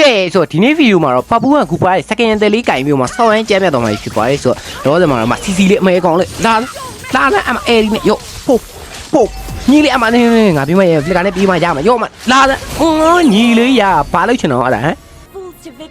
ကဲဆိုတော့ဒီနေ့ဗီဒီယိုမှာတော့ပပူကကူပါရဲ့ second တယ်လေးကင်ပြီးတော့မှဆောင်းရမ်းကြမ်းပြတ်သွားမှာဖြစ်ပါတယ်ဆိုတော့တော့ဒီမှာတော့မစီစီလေးအမေကောင်လေးလာလာလာအမအေရီနဲ့ရော့ပို့ပို့ညီလေးအမနေငါပြမရဲ့ဖလက်ကနဲ့ပြီးမှရမှာရော့မလာအော်ညီလေးရဘာလို့ချင်တော့အဲ့ဒါဟမ်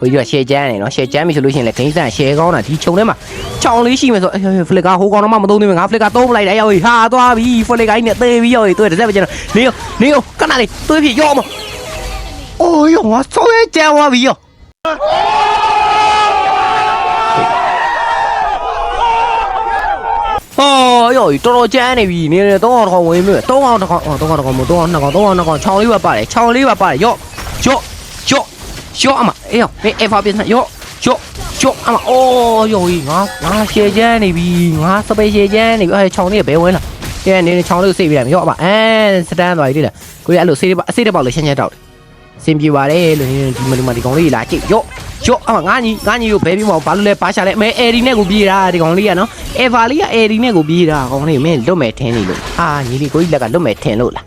ကိုကြီးကရှယ်ချမ်းနေနော်ရှယ်ချမ်းပြီဆိုလို့ရှိရင်လည်းဂိမ်းဆန်ရှယ်ကောင်းတာဒီခြုံထဲမှာချောင်းလေးရှိမယ်ဆိုအေးဖလက်ကဟိုကောင်တော့မှမသုံးသေးဘူးငါဖလက်ကသုံးပလိုက်တယ်ရောဟာသွားပြီဖလက်ကကြီးနဲ့သေပြီရောတွေ့တယ်စက်ပဲကျွန်တော်နေရောနေရောကနလေးတွေးပြရော့မ အိုးရောငါဆောင်းရမ်းကြမ်းသွားပြီရောဟောရောတော်တော်ကျန်းနေပြီနေနေတော့တော့ဝင်ပြီတော့တော့တော့တော့တော့တော့မတော့တော့တော့တော့ချောင်းလေးပါပါတယ်ချောင်းလေးပါပါတယ်ရော့ရော့ရော့ရော့အမအေးရောအေးအဖာပြန်ရော့ရော့ရော့အမအိုးရောငါငါရှယ်ကျန်းနေပြီငါစပယ်ရှယ်ကျန်းနေပြီအဲချောင်းလေးဘယ်ဝင်လာကျန်းနေချောင်းလေးကိုစိတ်ပြလိုက်ရော့အမအဲစတန်သွားပြီလေကိုရအဲ့လိုစိတ်အစိတ်ပေါက်လေးရှင်းရှင်းတောက်တယ် စင်ပြေပါတယ်လို့ဒီမလူမဒီကောင်လေးလာကြည့်ရော့ရော့အမငါညီငါညီကိုဘဲပြီးမအောင်ဘာလို့လဲပါရှာလဲမဲအေဒီနဲ့ကိုပြေးတာဒီကောင်လေးကနော်အေဗာလီကအေဒီနဲ့ကိုပြေးတာကောင်းနေမင်းလွတ်မဲ့ထင်းနေလို့အာညီလေးကိုကြီးလက်ကလွတ်မဲ့ထင်းလို့လား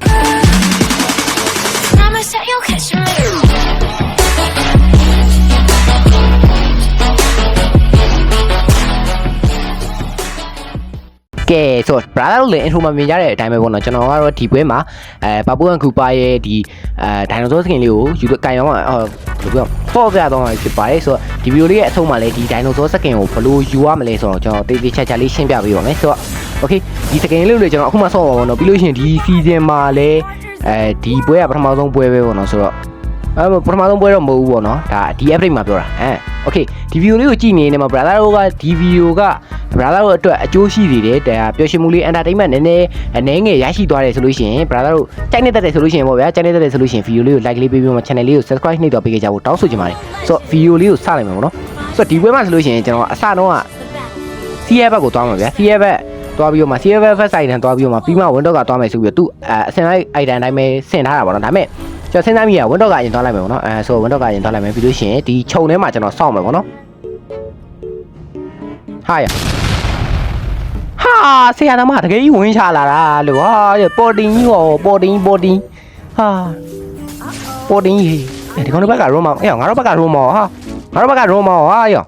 ကဲဆိုတော့ brother တို့လည်း intro မှာမြင်ကြတဲ့အတိုင်းပဲပေါ့နော်ကျွန်တော်ကတော့ဒီပွဲမှာအဲပပူန်ကူပါရဲ့ဒီအဲဒိုင်နိုဆောစကင်လေးကိုယူကင်ရောင်းအော်ဘယ်လိုပြောပေါ်ပြတော့မှာဖြစ်ပါတယ်ဆိုတော့ဒီဗီဒီယိုလေးရဲ့အဆုံးမှာလည်းဒီဒိုင်နိုဆောစကင်ကိုဘယ်လိုယူရမလဲဆိုတော့ကျွန်တော်တေးသေးချာချာလေးရှင်းပြပေးပါမယ်ဆိုတော့ okay ဒီစကင်လေးကိုလည်းကျွန်တော်အခုမှဆော့ပါပါတော့ပြီးလို့ရှိရင်ဒီ season မှာလည်းအဲဒီပွဲကပထမဆုံးပွဲပဲပေါ့နော်ဆိုတော့ အဲပထမဆုံးပွဲတော့မဟုတ်ဘူးပေါ့နော်ဒါဒီ update မှာပြောတာအဲ okay ဒီ video လေးကိုကြည့်နေနေမှာ brother တို့ကဒီ video က brother တို့အတွက်အကျိုးရှိနေတယ်ဒါပျော်ရွှင်မှုလေး entertainment နည်းနည်းအနေငယ်ရရှိသွားတယ်ဆိုလို့ရှိရင် brother တို့ကြိုက်နေတတ်တယ်ဆိုလို့ရှိရင်ပေါ့ဗျာကြိုက်နေတတ်တယ်ဆိုလို့ရှိရင် video လေးကို like လေးပေးပြီးမှ channel လေးကို subscribe နှိပ်တော့ပေးကြဖို့တောင်းဆိုချင်ပါတယ်ဆိုတော့ video လေးကိုစလိုက်မယ်ပေါ့နော်ဆိုတော့ဒီပွဲမှာဆိုလို့ရှိရင်ကျွန်တော်အစတော့က CF ဘက်ကိုသွားမှာဗျာ CF ဘက်သွားပြီးတော့မှ CF first side တန်သွားပြီးတော့မှပြီးမှ window ကသွားမယ်ဆိုပြီးတော့သူအစင်လိုက် item အတိုင်းပဲဆင်ထားတာပေါ့နော်ဒါပေမဲ့ ကျွန်တော်စဉ်းစားမိရ window ကအရင်သွားလိုက်မယ်ပေါ့နော်အဲဆို window ကရင်သွားလိုက်မယ်ပြီးလို့ရှိရင်ဒီခြုံထဲမှာကျွန်တော်စောင့်မယ်ပေါ့နော်ဟာရဟာဆရာသမားတကယ်ကြီးဝင်ချလာတာလို့ဟာပေါ်တင်ကြီးဟောပေါ်တင်ပေါ်တင်ဟာပေါ်တင်ကြီးဒီကောင်တို့ဘက်ကရိုးမောင်အေးငါတို့ဘက်ကရိုးမောင်ဟာငါတို့ဘက်ကရိုးမောင်ဟာယော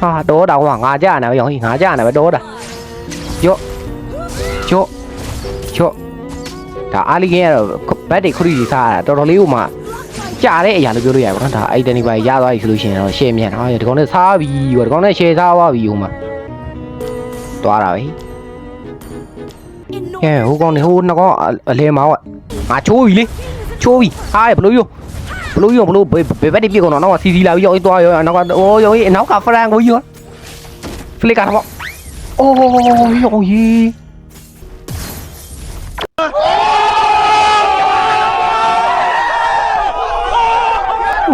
ဟာတော့တောင်ကငါကြနေပဲရောငါကြနေပဲတော့တာရော့ရော့ရော့ ဒါအားလီကင်းကတော့ဘတ်တွေခရီးကြီးစားတာတော်တော်လေးဟိုမှာကြာတဲ့အရာလို့ပြောလို့ရတယ်ဗောနော်ဒါအဲ့တန်ဒီပါရသွားပြီဆိုလို့ရှိရင်တော့ရှယ်မြန်ဟာဒီကောင်နဲ့စားပြီဟိုဒီကောင်နဲ့ရှယ်စားသွားပြီဟိုမှာသွားတာပဲကဲဟိုကောင်နေဟိုနှစ်ကောင်အလဲမောင်းอ่ะငါချိုးပြီလေချိုးပြီဟာဘလို့ရောဘလို့ရောဘလို့ဘယ်ဘက်တွေပြစ်ကုန်တော့နောက်ကစီစီလာပြီးရောက်သွားရောနောက်ကအိုးရောနောက်ကဖရန်ကိုရောဖလစ်ကတော့အိုးယောကြီး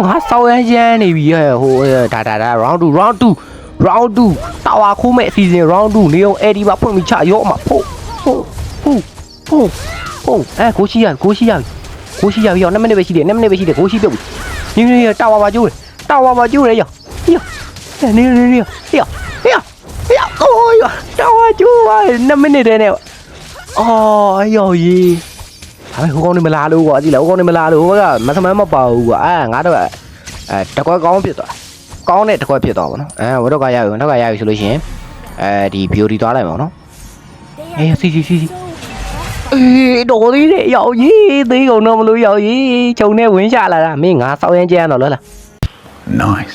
ငါစောင်းရမ်းရမ်းနေပြီဟဲ့ဟိုဒါဒါဒါ round 2 round 2 round 2တာဝါခိုးမဲ့အစီအစဉ် round 2နေအောင်အဲ့ဒီမှာဖွင့်ပြီးချရော့မှာဖို့ဖို့ဖို့ဖို့ဖို့အဲကိုရှိရကိုရှိရကိုရှိရပြီအောင်2မိနစ်ပဲရှိတယ်2မိနစ်ပဲရှိတယ်ကိုရှိပြုတ်ပြီနေနေတာဝါပါကျိုးတယ်တာဝါပါကျိုးတယ်ရောရောနေနေနေရောရောရောကိုရောတာဝါကျိုးပါ2မိနစ်တည်းနဲ့အော်အယောကြီး ဒါပေမဲ့ဟိုကောင်နေမလာလို့ကွာကြည့်လားဟိုကောင်နေမလာလို့ဟိုကမသမန်းမပါဘူးကွာအဲငါတော့အဲတကွက်ကောင်းဖြစ်သွားကောင်းတဲ့တကွက်ဖြစ်သွားပါနော်အဲဝတ်တော့ကရပြီဝတ်တော့ကရပြီဆိုလို့ရှိရင်အဲဒီ beauty သွားလိုက်ပါနော်အေးစီစီစီစီအေးတော်သေးတယ်ရောက်ရေးသေးကုန်တော့မလို့ရောက်ရေးခြုံနဲ့ဝင်းချလာတာမင်းငါစောင်းရမ်းကြရတော့လောလား nice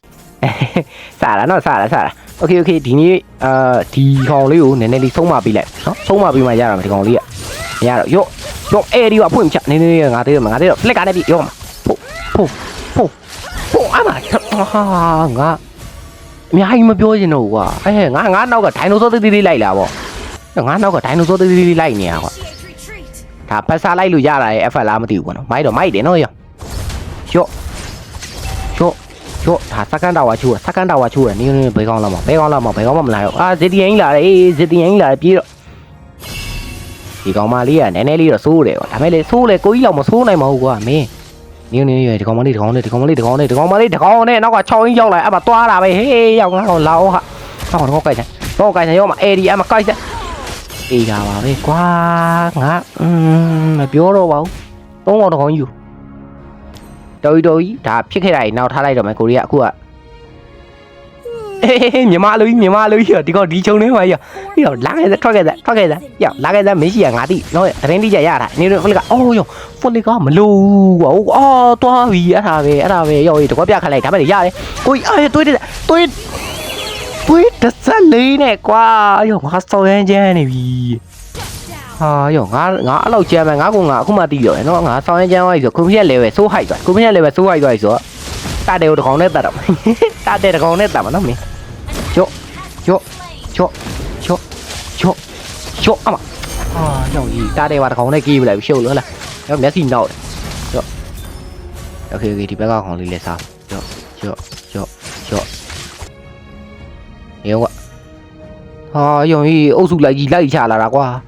စားလာနော်စားလာစားလာ okay okay ဒီနေ့အာဒီကောင်လေးကိုနည်းနည်းလေးဆုံးမပေးလိုက်နော်ဆုံးမပေးမှရတာမဒီကောင်လေးကမရတော့ရော့ ရော့အဲ့ဒီကဖွင့်ချနည်းနည်းငါသေးတယ်ငါသေးတော့ဖလက်ကားနဲ့ပြီရော့မှာဖို့ဖို့ဖို့ဖို့အမဟာငါအများကြီးမပြောချင်တော့ဘူးကွာအဲငါငါနောက်ကဒိုင်နိုဆောသေးသေးလေးလိုက်လာပေါ့ငါနောက်ကဒိုင်နိုဆောသေးသေးလေးလိုက်နေရကွာဒါပတ်စားလိုက်လို့ရတာရဲ့အဖက်လားမသိဘူးကွာနော်မိုက်တော့မိုက်တယ်နော်ရော့ရော့ရော့ရော့ဒါစကန်တာဝါချိုးစကန်တာဝါချိုးတယ်နင်းနင်းဘယ်ကောင်းလာမှာဘယ်ကောင်းလာမှာဘယ်ကောင်းမှမလာတော့အာဇစ်တီယန်ကြီးလာတယ်အေးဇစ်တီယန်ကြီးလာတယ်ပြေးတော့ ဒီကောင်မလေးကနည်းနည်းလေးတော့စိုးတယ်ကွာဒါမဲ့လေစိုးလေကိုကြီးလောက်မစိုးနိုင်ပါဘူးကွာမင်းနင်းနင်းရဒီကောင်မလေးဒီကောင်လေးဒီကောင်မလေးဒီကောင်လေးဒီကောင်မလေးဒီကောင်နဲ့နောက်က6ရင်းရောက်လာအဲ့မှာသွားတာပဲဟေးရောက်ငါတော့လာအောင်ဟာဟောတော့ကိုက်တယ်တော့ကိုက်တယ်ရောမှာအေဒီအမကိုက်တယ်အေးကြပါပဲကွာငါอืมမပြောတော့ပါဘူးသုံးကောင်တကောင်ယူတော်ပြီတော်ပြီဒါဖြစ်ခဲ့တာကြီးနောက်ထားလိုက်တော့မယ်ကိုရီးယားအခုကအေး မြန်မာလူကြီးမြန်မာလူကြီးဒီကောင်ဒီချုံနေမှာရပြီးတော့လာခဲ့စထွက်ခဲ့စထွက်ခဲ့စရလာခဲ့စမင်းရှိရငါတိနော်သတင်းတိကျရတာနေတော့ဖလကအော်ယောဖလကမလို့ကွာအော်တွားပြီအဲ့ဒါပဲအဲ့ဒါပဲရောတကွပြခလိုက်ဒါပဲရတယ်ကိုကြီးအေးတွေးတယ်တွေးတွေးတစ်စက်လေးနဲ့ကွာယောငါစော်ရမ်းချမ်းနေပြီဟာယောငါငါအဲ့လောက်ကြမ်းမယ်ငါကငါအခုမှတီးရောနော်ငါဆောင်းရမ်းကြမ်းသွားပြီဆိုကွန်ပျူတာ level ဆိုးဟိုက်သွားကွန်ပျူတာ level ဆိုးဟိုက်သွားပြီဆိုတော့တာတယ်ကိုတစ်ကောင်နဲ့တတ်တော့တာတယ်တစ်ကောင်နဲ့တတ်မှာနော်မင်း 쇼, 쇼, 쇼, 쇼, 쇼, 쇼, à mà, à, dòng gì ta đây mà có này kia lại siêu nữa là, em bé xin đâu, 쇼, ok ok thì bé con còn liền sao, 쇼, 쇼, 쇼, 쇼, hiểu không ạ? À, dòng gì ô sụt lại gì lại chả là đã qua,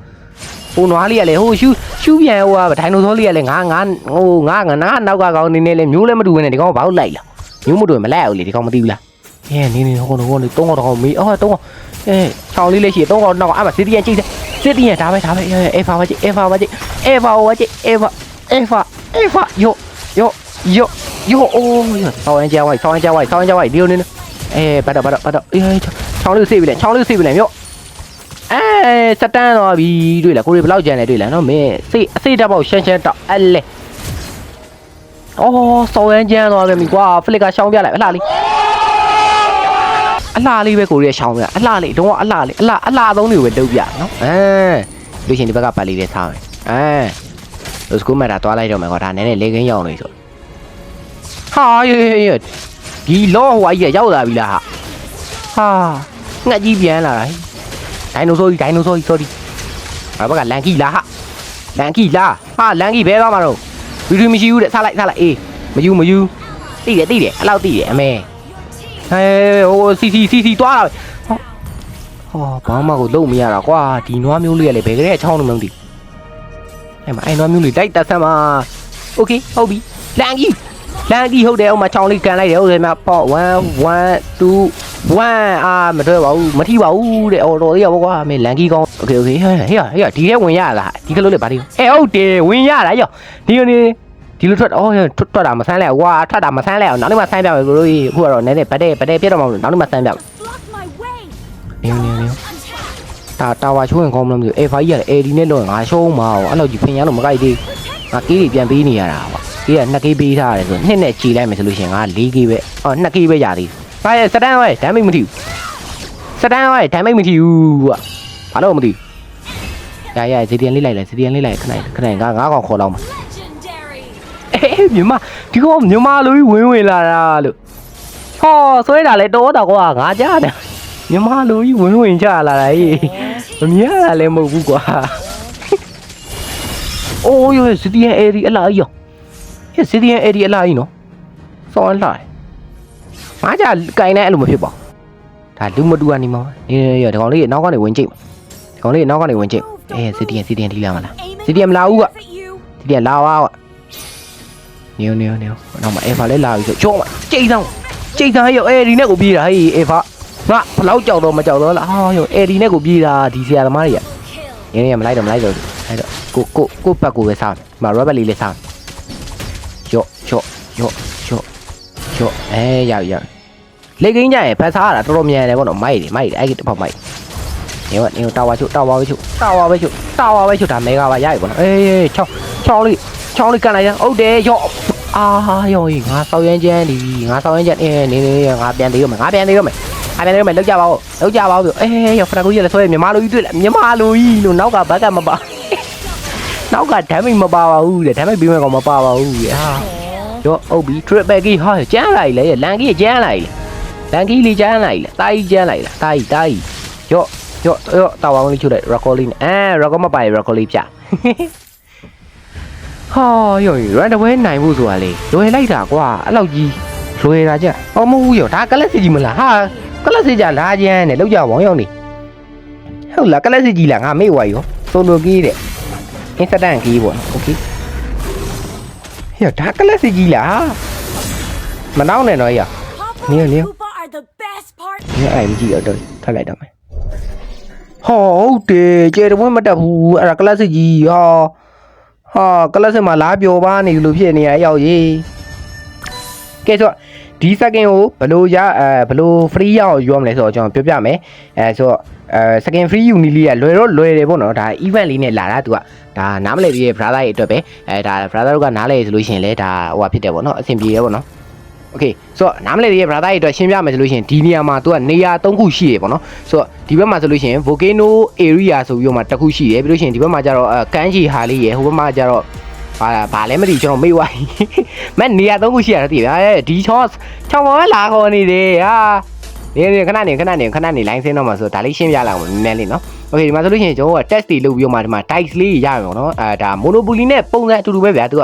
ô nó liền lại ô siêu siêu nhà qua mà thấy nó thôi liền lại ngã ngã, ô ngã ngã ngã đâu qua còn nên nên làm nhú lên mà đuôi này thì con bảo lại là, nhú mà đuôi mà leo thì con mà tiêu là. ငါငါနာနောက်ကကောင်နေနေလေမျိုးလည်းမတူဘဲနဲ့ဒီကောင်ကဘာလို့လိုက်လာမျိုးမတူရင်မလိုက်အောင်လေဒီကောင်မသိဘူးလားအဲနေနေဟိုဟိုနေသုံးကောင်တော့မေးအော်သုံးကောင်အဲချောင်းလေးလေးရှိသုံးကောင်တော့အဲ့မှာစစ်တီယန်ကြိတ်တယ်စစ်တီယန်ဒါပဲဒါပဲအေဖာပါကြိတ်အေဖာပါကြိတ်အေဖာပါကြိတ်အေဖာအေဖာအေဖာယောယောယောယောအိုးယောဆောင်းရင်ကြောက်ဝိုက်ဆောင်းရင်ကြောက်ဝိုက်ဆောင်းရင်ကြောက်ဝိုက်ဒီလိုနေ အဲပတ်တော့ပတ်တော့ပတ်တော့အေးချောင်းလေးစိတ်ပြီလေချောင်းလေးစိတ်ပြီလေမျိုးအဲစတန်တော့ပြီတွေ့လားကိုရီဘယ်လောက်ကြံလဲတွေ့လားနော်မင်းစိတ်အစိတ်တက်ပေါက်ရှမ်းရှမ်းတော့အလဲအော်စော်ရမ်းကြမ်းသွားပြီကွာဖလစ်ကရှောင်းပြလိုက်အလှလေးအလှလေးပဲကိုရီရှောင်းပြအလှလေးတော့အလှလေးအလှအလှသုံးတွေကိုပဲတုပ်ပြနော်အဲလို့ရှင်ဒီဘက်ကပတ်လေးလေးထားမယ်အဲလို့စကူမက်တာတွားလိုက်တော့မယ်ကွာဒါနည်းနည်းလေးကင်းရောက်နေဆိုဟာရေရေဒီလောဟိုအကြီးရောက်လာပြီလားဟာငှက်ကြီးပြန်လာတာဒိုင်နိုဆောကြီးဒိုင်နိုဆောကြီး sorry ငါဘက်ကလန်ကီလာဟာလန်ကီလာဟာလန်ကီဘဲသွားမှာတော့ဗီဒီယိုမရှိဘူးတဲ့ဆလိုက်ဆလိုက်အေးမယူမယူတိတယ်တိတယ်အဲ့လောက်တိတယ်အမေ ဟဲဟိုစီစီစီစီသွားတာဟောဟောဘာမှကိုလုံးမရတာကွာဒီနွားမျိုးလေးကလည်းဘယ်ကလေးအချောင်းလုံးမသိအဲ့မှာအဲ့နွားမျိုးလေးတိုက်တက်ဆမ်းမှာโอเคဟုတ်ပြီလန်ကီလန်ကီဟုတ်တယ်ဟိုမှာချောင်းလေးကန်လိုက်တယ်ဟုတ်တယ်မပေါ့1 1 2 1အာမတွေ့ပါဘူးမထိပါဘူးတဲ့အော်တော်လေးရပါကွာမင်းလန်ကီကောင်းโอเคโอเคဟဲ့ဟဲ့ဟဲ့ဒီထဲဝင်ရလားဒီကလေးလေးပါဒီအဲဟုတ်တယ်ဝင်ရတာရောဒီလိုနေ ဒီလိုထွက်အော်ထွက်ထွက်တာမဆန်းလဲကွာထွက်တာမဆန်းလဲအောင်နောက်နေ့မှဆန်းပြမယ်ဘလို့အခုကတော့နည်းနည်းဗတ်တဲ့ဗတ်တဲ့ပြတ်တော့မှနောက်နေ့မှဆန်းပြမယ် Block my way. နေနေနေတာတာဝါချိုးရင်ကောင်းမလို့မသိဘူးအေဖာကြီးကလည်းအေဒီနဲ့လို့ငါရှုံးမှာအောင်အဲ့လိုကြီးဖင်ရလို့မကြိုက်သေးငါကေးတွေပြန်ပေးနေရတာကွာကေးက2ကေးပေးထားရတယ်ဆိုနှစ်နဲ့ခြေလိုက်မယ်ဆိုလို့ရှိရင်ငါ4ကေးပဲအော်2ကေးပဲရသေးဘာလဲစတန်ဝဲဒမ်းမိတ်မထီဘူးစတန်ဝဲဒမ်းမိတ်မထီဘူးကွာဘာလို့မသိဘူးရရစီဒီယန်လေးလိုက်လိုက်စီဒီယန်လေးလိုက်ခဏခဏငါငါကောင်ခေါ်လောက်မှာ Legendary. အေး မြန်မာဒီကောင်မြန်မာလူကြီးဝင်ဝင်လာတာလို့ဟောဆွဲတာလဲတော့တော့ကွာငါကြားတယ်မြန်မာလူကြီးဝင်ဝင်ချလာတာကြီးမမြင်ရတာလည်းမဟုတ်ဘူးကွာအိုးယောစီဒီယန်အေဒီအလားကြီးရောဟဲ့စီဒီယန်အေဒီအလားကြီးနော်စောင်းလာငါကြကင်နေအဲ့လိုမဖြစ်ပါဒါလူမတူကနေမှာနေရဒီကောင်လေးနောက်ကနေဝင်ကြည့်ဒီကောင်လေးနောက်ကနေဝင်ကြည့်အေးစီဒီယန်စီဒီယန်ဒီလာမလား Aim CDM လာဦးက at you. ဒီပြန်လာပါကွာ နေနေနေတော့မအေဖာလည်းလာပြီဆိုချောမှာကြိတ်ဆောင်ကြိတ်ဆောင်ရောအေဒီနဲ့ကိုပြေးတာဟေးအေဖာငါဘလောက်ကြောက်တော့မကြောက်တော့လားဟာရောအေဒီနဲ့ကိုပြေးတာဒီဆရာသမားတွေက Kill. နေနေမလိုက်တော့မလိုက်တော့အဲ့တော့ကိုကိုကိုပတ်ကိုပဲစားမှာရဘတ်လေးလေးစားရော့ရော့ရော့ရော့ရော့အဲရရလေကင်းကြရင်ဖတ်စားရတာတော်တော်မြန်တယ်ပေါ့နော်မိုက်တယ်မိုက်တယ်အဲ့ဒီတစ်ပေါက်မိုက်နေဝနေတာဝါချုပ်တာဝါပဲချုပ်တာဝါပဲချုပ်တာဝါပဲချုပ်ဒါမေဂါပါရပြီပေါ့နော်အေးချောင်းချောင်းလေးချောင်းလေးကန်လိုက်ရဟုတ်တယ်ရော့ အာရောငါစောက်ရမ်းချမ်းဒီငါစောက်ရမ်းချမ်းအေးနေနေငါပြန်သေးရမယ်ငါပြန်သေးရမယ်အဲ့ပြန်သေးရမယ်လောက်ကြပါဦးလောက်ကြပါဦးအေးရောဖရကူကြီးလည်းဆွဲမြန်မာလူကြီးတွေ့လားမြန်မာလူကြီးလို့နောက်ကဘက်ကမပါနောက်ကဒမ်းမိတ်မပါပါဘူးတဲ့ဒမ်းမိတ်ပြီးမဲ့ကောင်မပါပါဘူးတဲ့ဟာရောအုပ်ပြီး triple key ဟာကျန်းလိုက်လေလန်ကီကျန်းလိုက်လေလန်ကီလေးကျန်းလိုက်လေတာကြီးကျန်းလိုက်လားတာကြီးတာကြီးရော့ရော့ရော့တာဝါလေးချိုးလိုက် recording အဲ record မပါရင် recording ပြ ဟာယော run away နိုင်ဖို့ဆိုတာလေလွယ်လိုက်တာကွာအဲ့လောက်ကြီးလွယ်တာကြအော်မဟုတ်ဘူးယောဒါကလပ်စီကြီးမလားဟာကလပ်စီကြလာကျန်းနဲ့လောက်ကြဘောင်းယောနေဟုတ်လားကလပ်စီကြီးလားငါမေ့ဝါရောဆိုလိုကြီးတဲ့ instant key ပေါ့နော် okay ဟဲ့ဒါကလပ်စီကြီးလားမနှောင်းနဲ့တော့ရ Papa Neil, and Neil. Koopa are the best part. ဒီအဲ့မကြည့်တော့ထပ်လိုက်တော့မယ်ဟောဟုတ်တယ်ကျေတဝင်းမတက်ဘူးအဲ့ဒါကလပ်စီကြီးဟာ ဟာကလပ်စီမှာလာပျော်ပါနေလို့ဖြစ်နေရရောက်ကြီးဟကဲဆိုတော့ဒီ second ကိုဘယ်လိုရအဲဘယ်လို free ရအောင်ယူရမလဲဆိုတော့ကျွန်တော်ပြောပြမယ်အဲဆိုတော့အဲ second free uni လေးကလွယ်တော့လွယ်တယ်ပေါ့နော်ဒါ event လေးနဲ့လာတာသူကဒါနားမလည်ပြီးရဲ့ brother ရဲ့အတွက်ပဲအဲဒါ brother တို့ကနားလည်ဆိုလို့ရှိရင်လည်းဒါဟိုဟာဖြစ်တယ်ပေါ့နော်အဆင်ပြေတယ်ပေါ့နော် โอเคဆိုတော့နားမလည်ရဲ့ brother ရဲ့အတွက်ရှင်းပြမယ်ဆိုလို့ရှိရင်ဒီနေရာမှာသူကနေရာ၃ခုရှိတယ်ပေါ့နော်ဆိုတော့ဒီဘက်မှာဆိုလို့ရှိရင် volcano area ဆိုပြီးတော့မှတစ်ခုရှိတယ်ပြီးလို့ရှိရင်ဒီဘက်မှာကျတော့အဲကမ်းခြေဟာလေးရယ်ဟိုဘက်မှာကျတော့ဘာဘာလဲမသိကျွန်တော်မေ့သွားပြီမက်နေရာ၃ခုရှိရတော့တည်ဗျာဒီချော့ချောင်းပေါ်လာခေါ်နေတယ်ဟာနေနေခဏနေခဏနေခဏနေ line ဆင်းတော့မှာဆိုဒါလေးရှင်းပြလိုက်အောင်နည်းနည်းလေးနော်โอเคဒီမှာဆိုလို့ရှိရင်ကျွန်တော်က test တွေလုပ်ပြီးတော့မှဒီမှာ dice လေးရရအောင်နော်အဲဒါ monopoly နဲ့ပုံစံအတူတူပဲဗျာသူက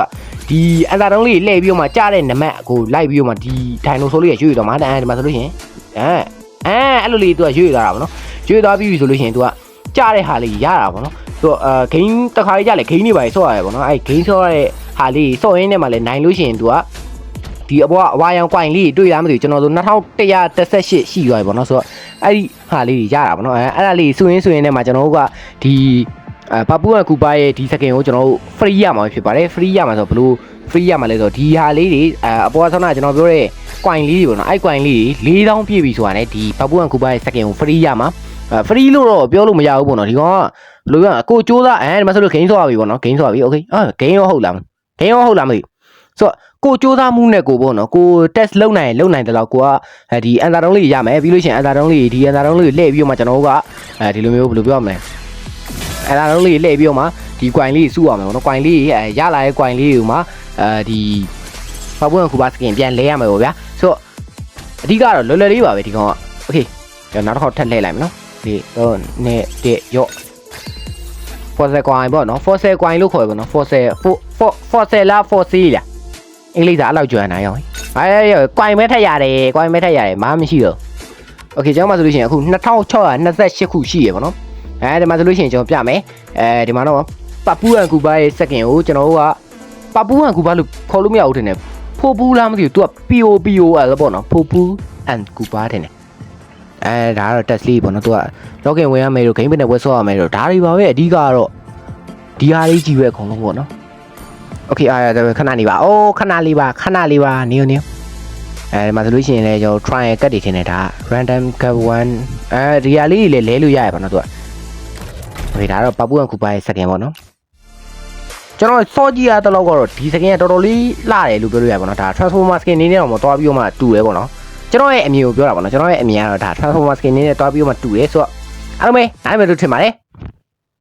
ဒီအသာတုံးလေးလှည့်ပြီးတော့မှကြားတဲ့နမက်ကိုလိုက်ပြီးတော့မှဒီ dinosaur လေးရရွေ့တော့မှအဲဒီမှာဆိုလို့ရှိရင်အဲအဲအဲ့လိုလေးသူကရွေ့သွားတာဗောနော်ရွေ့သွားပြီးပြီဆိုလို့ရှိရင်သူကကြားတဲ့ဟာလေးရတာဗောနော်သူကအဲဂိမ်းတစ်ခါလေးကြလေဂိမ်းတွေပါဆော့ရတယ်ဗောနော်အဲဂိမ်းဆော့ရတဲ့ဟာလေးဆော့ရင်းနဲ့မှလည်းနိုင်လို့ရှိရင်သူကဒီအပေါ်ကအဝါရောင်ကွိုင်လေးတွေ့လားမသိဘူးကျွန်တော်ဆို2138ရှိရွာပြီပေါ့နော်ဆိုတော့အဲ့ဒီဟာလေးကြီးရတာပေါ့နော်အဲအဲ့ဒါလေးစွရင်စွရင်နဲ့မှာကျွန်တော်တို့ကဒီ အဲပပူဝမ်ကူပါရဲ့ဒီစကင်ကိုကျွန်တော်တို့ free ရမှာဖြစ်ပါတယ် free ရမှာဆိုဘလို့ free ရမှာလဲဆိုတော့ဒီဟာလေးတွေအဲအပေါ်ကဆောင်းတာကျွန်တော်ပြောတဲ့ကွိုင်လေးတွေပေါ့နော်အဲ့ကွိုင်လေးတွေ4000ပြည့်ပြီဆိုတာ ਨੇ ဒီပပူဝမ်ကူပါရဲ့စကင်ကို free ရမှာအဲ free လို့တော့ပြောလို့မရဘူးပေါ့နော်ဒီကောင်ကဘယ်လိုပြောကိုစူးစားအဲဒီမှာဆိုလို့ game ဆော့ရပြီပေါ့နော် game ဆော့ရပြီ okay အာ game ရောဟုတ်လား game ရောဟုတ်လားမသိဘူးဆိုတော့ကိုစူးစမ်းမှုနဲ့ကိုပေါ့နော်ကို test လုပ်နိုင်ရင်လုပ်နိုင်တယ်လို့ကိုကအဲဒီအန်သာတုံးလေးရမယ်ပြီးလို့ရှိရင်အန်သာတုံးလေးဒီအန်သာတုံးလေးလှည့်ပြီးတော့မှကျွန်တော်တို့ကအဲဒီလိုမျိုးဘယ်လိုပြောရမလဲ အန်သာတုံးလေးလှည့်ပြီးတော့မှဒီ coin လေးစုရမယ်ပေါ့နော် coin လေးအဲရလာတဲ့ coin လေးကိုမှအဲဒီပပွင့်ခုပါစကင်ပြန်လဲရမယ်ပေါ့ဗျာဆိုတော့အဓိကတော့လွယ်လွယ်လေးပါပဲဒီကောင်ကโอเคကျွန်တော်နောက်တစ်ခေါက်ထပ်လှည့်လိုက်မယ်နော်ဒီတော့နဲ့တဲ့ရော့ fossil coin ပေါ့နော် fossil coin လို့ခေါ်ရပါတော့ fossil fossil လား fossil လား အင်္ဂလိပ်စာအဲ့လောက်ကျွမ်းနိုင်ရောအဲကွိုင်မဲထက်ရတယ်ကွိုင်မဲထက်ရတယ်မားမရှိတော့โอเคကျွန်တော်မှဆိုလို့ရှိရင်အခု2628ခုရှိရပါတော့ အဲဒီမှာဆိုလို့ရှိရင်ကျွန်တော်ပြမယ်အဲဒီမှာတော့ပပူဟန်ကူပါရဲ့စက်ကင်ကိုကျွန်တော်တို့ကပပူဟန်ကူပါလို့ခေါ်လို့မရဘူးထင်တယ်ဖိုပူလားမသိဘူး तू က POPO အဲ့လိုပေါ့နော်ဖိုပူ and ကူပါထင်တယ်အဲဒါကတော့ test lead ပေါ့နော် तू က login ဝင်ရမယ်လို့ game ပဲနဲ့ဝက်ဆော့ရမယ်လို့ဒါတွေပါပဲအဓိကကတော့ဒီဟာလေးကြီးပဲအကုန်လုံးပေါ့နော် okay အားရခဏနေပါအိုးခဏလေးပါခဏလေးပါနေနေအဲဒီမှာဆိုလို့ရှိရင်လည်းကျွန်တော် try ရဲ့ကတ်တွေထင်တယ်ဒါ random cap 1အဲဒီဟာလေးတွေလည်းလဲလို့ရရပါတော့သူက ။ဒါကတော့ပပူရန်ကူပါရဲ့စကန်ပေါ့နော်။ကျွန်တော်စောကြည့်ရတဲ့လောက်ကတော့ဒီစကန်ကတော်တော်လေးလှတယ်လို့ပြောလို့ရပါတော့။ဒါ transformer skin နေနဲ့တော့မတော်ပြီးတော့မှတူရဲပေါ့နော်။ကျွန်တော်ရဲ့အမြင်ကိုပြောတာပေါ့နော်။ကျွန်တော်ရဲ့အမြင်ကတော့ဒါ transformer skin နေနဲ့တော်ပြီးတော့မှတူရဲဆိုတော့အားလုံးပဲနိုင်မယ်လို့ထင်ပါတယ်။